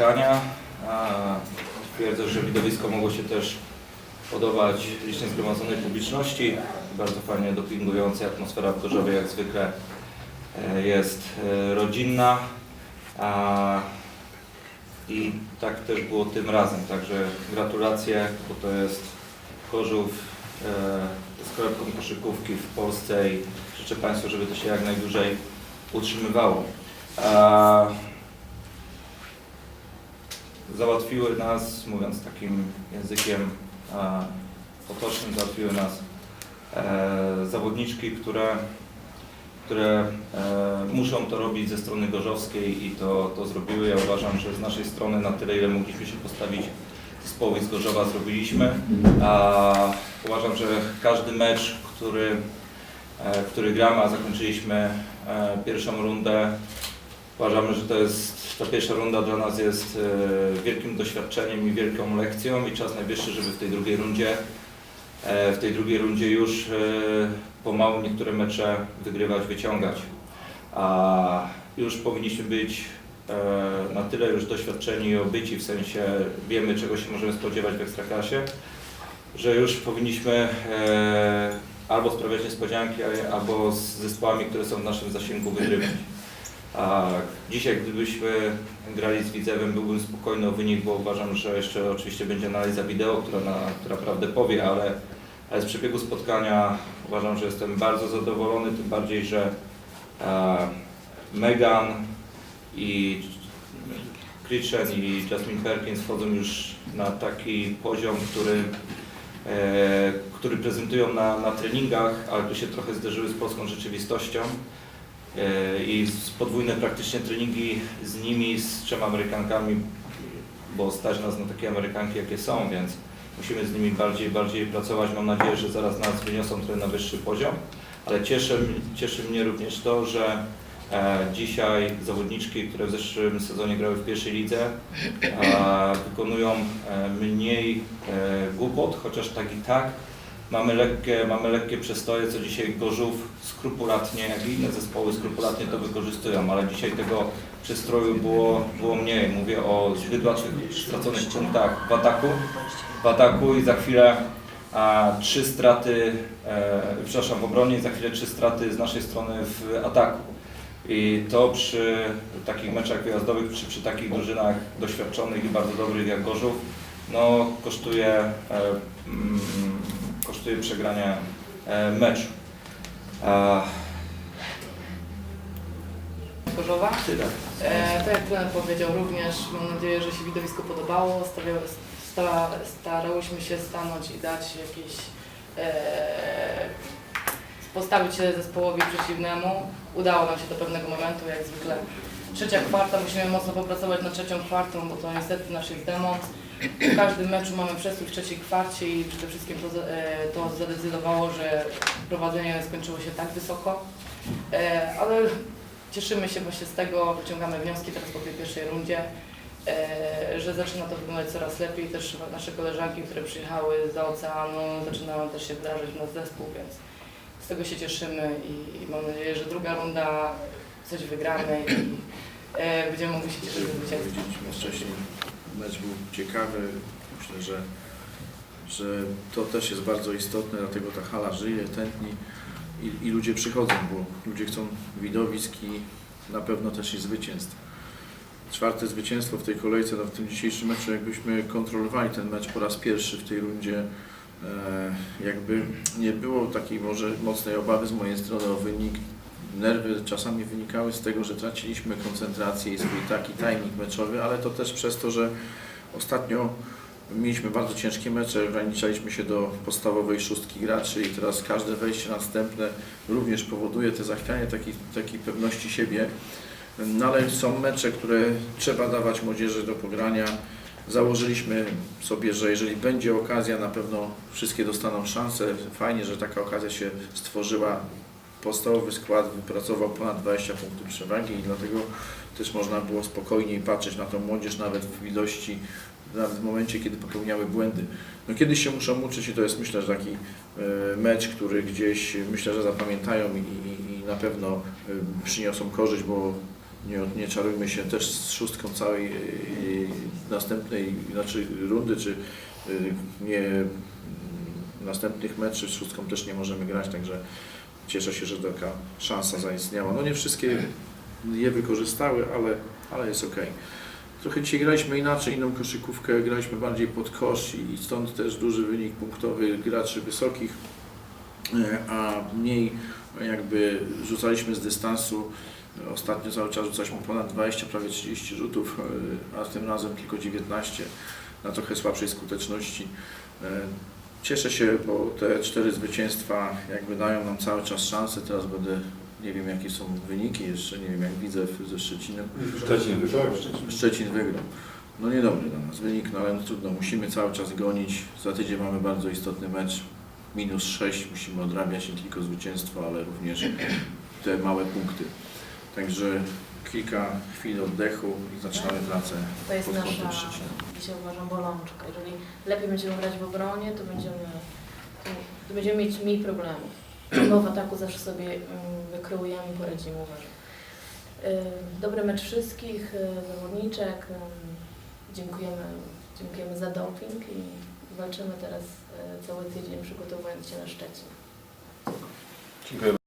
spotkania. A, Twierdzę, że widowisko mogło się też podobać licznie zgromadzonej publiczności. Bardzo fajnie dopingująca atmosfera w Gorzowie jak zwykle e, jest e, rodzinna. I tak też było tym razem. Także gratulacje, bo to jest Gorzów e, z kolebką koszykówki w Polsce i życzę Państwu, żeby to się jak najdłużej utrzymywało. Załatwiły nas, mówiąc takim językiem e, potocznym, załatwiły nas e, zawodniczki, które, które e, muszą to robić ze strony gorzowskiej i to, to zrobiły. Ja uważam, że z naszej strony na tyle, ile mogliśmy się postawić zespołowi z Gorzowa zrobiliśmy. Uważam, że każdy mecz, który, który gramy, a zakończyliśmy pierwszą rundę Uważamy, że to jest, ta pierwsza runda dla nas jest e, wielkim doświadczeniem i wielką lekcją i czas najwyższy, żeby w tej drugiej rundzie, e, w tej drugiej rundzie już e, pomału niektóre mecze wygrywać, wyciągać. A już powinniśmy być na tyle już doświadczeni i obyci, w sensie wiemy czego się możemy spodziewać w Ekstraklasie, że już powinniśmy albo sprawiać niespodzianki, albo z zespołami, które są w naszym zasięgu wygrywać. A dzisiaj, gdybyśmy grali z Widzewem, byłbym spokojny o wynik, bo uważam, że jeszcze oczywiście będzie analiza wideo, która, na, która prawdę powie, ale, ale z przebiegu spotkania uważam, że jestem bardzo zadowolony, tym bardziej, że e, Megan i Christian i Jasmine Perkins wchodzą już na taki poziom, który, e, który prezentują na, na treningach, ale tu się trochę zderzyły z polską rzeczywistością. E, i podwójne praktycznie treningi z nimi, z trzema Amerykankami, bo stać nas na takie Amerykanki, jakie są, więc musimy z nimi bardziej bardziej pracować. Mam nadzieję, że zaraz nas wyniosą trochę na wyższy poziom, ale cieszy, cieszy mnie również to, że e, dzisiaj zawodniczki, które w zeszłym sezonie grały w pierwszej lidze, wykonują e, mniej głupot, chociaż tak i tak Mamy lekkie, mamy lekkie przestoje, co dzisiaj Gorzów skrupulatnie, jak i inne zespoły skrupulatnie to wykorzystują, ale dzisiaj tego przestroju było, było mniej. Mówię o zbyt łatwych straconych punktach w ataku, w ataku i za chwilę a, trzy straty, e, przepraszam, w obronie i za chwilę trzy straty z naszej strony w ataku. I to przy takich meczach wyjazdowych, przy, przy takich drużynach doświadczonych i bardzo dobrych jak Gorzów, no kosztuje, e, mm, kosztuje przegranie e, meczu. Gorzowa. tyle. E, tak jak trener powiedział również, mam nadzieję, że się widowisko podobało. Sta, starałyśmy się stanąć i dać jakieś, e, postawić się zespołowi przeciwnemu. Udało nam się do pewnego momentu, jak zwykle. Trzecia kwarta, musimy mocno popracować nad trzecią kwartą, bo to niestety nasz jest demont. W każdym meczu mamy przestój w trzeciej kwarcie i przede wszystkim to, za- e, to zadecydowało, że prowadzenie skończyło się tak wysoko. E, ale Cieszymy się właśnie z tego, wyciągamy wnioski teraz po tej pierwszej rundzie, e, że zaczyna to wyglądać coraz lepiej. Też nasze koleżanki, które przyjechały z oceanu, zaczynają też się wdrażać w nasz zespół, więc z tego się cieszymy i, mam nadzieję, że druga runda coś wygramy i będziemy mogli się cieszyć zwycięstwa. Mecz był ciekawy. Myślę, że, że to też jest bardzo istotne, dlatego ta hala żyje, tętni i, i ludzie przychodzą, bo ludzie chcą widowisk i na pewno też i zwycięstw. Czwarte zwycięstwo w tej kolejce, no w tym dzisiejszym meczu, jakbyśmy kontrolowali ten mecz po raz pierwszy w tej rundzie, e, jakby nie było takiej może mocnej obawy z mojej strony o wynik. Nerwy czasami wynikały z tego, że traciliśmy koncentrację i swój taki timing meczowy, ale to też przez to, że ostatnio mieliśmy bardzo ciężkie mecze, ograniczaliśmy się do podstawowej szóstki graczy i teraz każde wejście następne również powoduje te zachwianie takiej, takiej pewności siebie. No ale są mecze, które trzeba dawać młodzieży do pogrania. Założyliśmy sobie, że jeżeli będzie okazja, na pewno wszystkie dostaną szansę. Fajnie, że taka okazja się stworzyła. Podstawowy skład wypracował ponad 20 punktów przewagi i dlatego też można było spokojniej patrzeć na tą młodzież nawet w ilości, nawet w momencie, kiedy popełniały błędy. No kiedyś się muszą uczyć i to jest myślę, że taki e, mecz, który gdzieś myślę, że zapamiętają i, i, i na pewno e, przyniosą korzyść, bo nie, nie czarujmy się też z szóstką całej, e, następnej znaczy rundy, czy nie następnych meczów z szóstką też nie możemy grać, także cieszę się, że taka szansa zaistniała. No nie wszystkie je wykorzystały, ale, ale jest ok. Trochę dzisiaj graliśmy inaczej, inną koszykówkę, graliśmy bardziej pod kosz i stąd też duży wynik punktowy graczy wysokich, e, a mniej jakby rzucaliśmy z dystansu. Ostatnio cały czas rzucaliśmy ponad 20, prawie 30 rzutów, e, a tym razem tylko 19 na trochę słabszej skuteczności. Cieszę się, bo te cztery zwycięstwa jakby dają nam cały czas szansę. Teraz będę, nie wiem jakie są wyniki jeszcze, nie wiem jak widzę ze Szczecinem. Szczecin wygrał. Szczecin wygrał. No niedobry dla nas wynik, no ale no trudno, musimy cały czas gonić. Za tydzień mamy bardzo istotny mecz, minus 6, musimy odrabiać nie tylko zwycięstwo, ale również te małe punkty. Także kilka chwil oddechu i zaczynamy pracę To jest pod kątem nasza, dzisiaj uważam, bolączka. Jeżeli lepiej będziemy grać w obronie, to będziemy, to, będziemy mieć mniej problemów. Bo w ataku zawsze sobie mm, wykreujemy i poradzimy, uważam. Ym, Dobry mecz wszystkich, y, zawodniczek. ym, Dziękujemy, dziękujemy za doping i walczymy teraz y, cały tydzień przygotowując się na Szczecin. Dziękuję